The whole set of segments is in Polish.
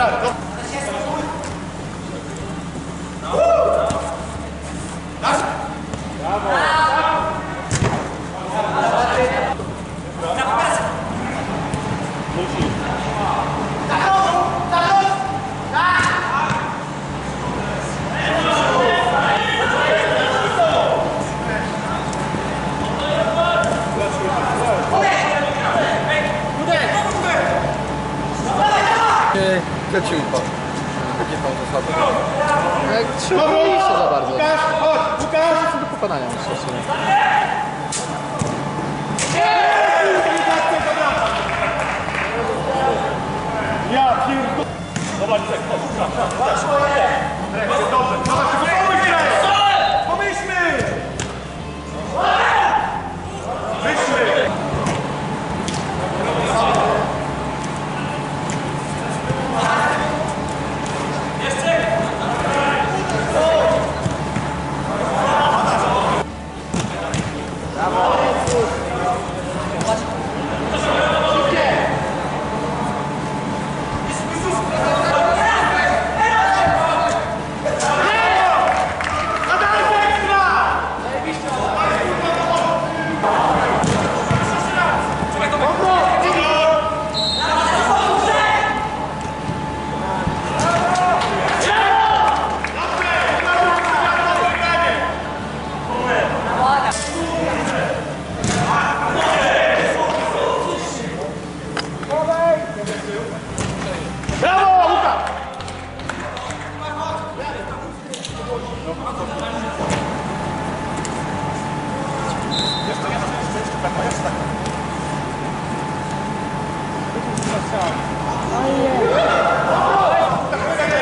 got it. Go. Okay. Lecimy pan. Jakie pan zasady? Trzymamy się za bardzo. Łukasz, chodź! Łukasz! Do pokonania stosunek. Ja pierdolę! Zobacz, tak, chodź, chodź, chodź. Dobrze, dobrze.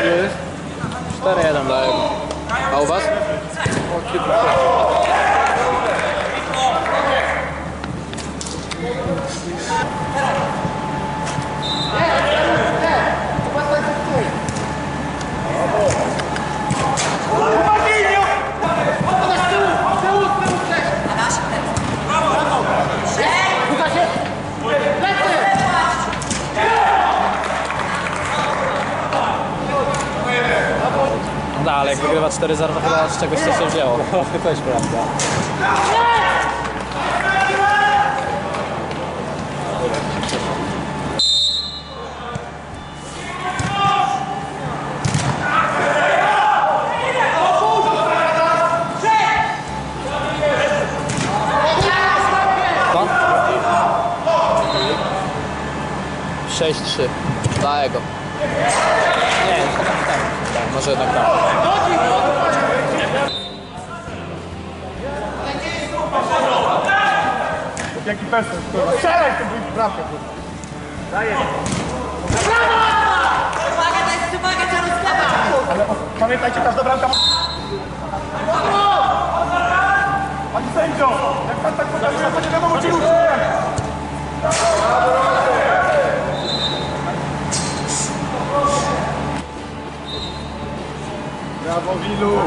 Jest. 4-1 dla Ego. A u was? O, No ale jak wygrywa 4-0 to chyba z czegoś coś się wzięło. No, też prawda. Co? 6-3 dla Ego. Nie, tak, może jednak tak. jaki pesel, kurwa. Strzelaj w tym prawkę, kurwa. Daję. Brawo! Uwaga, to jest uwaga, trzeba rozklepać. Ale o, pamiętajcie, każda bramka ma... Pani sędzio, jak pan tak podarzy, to nie wiadomo, czy już Brawo, Wilu!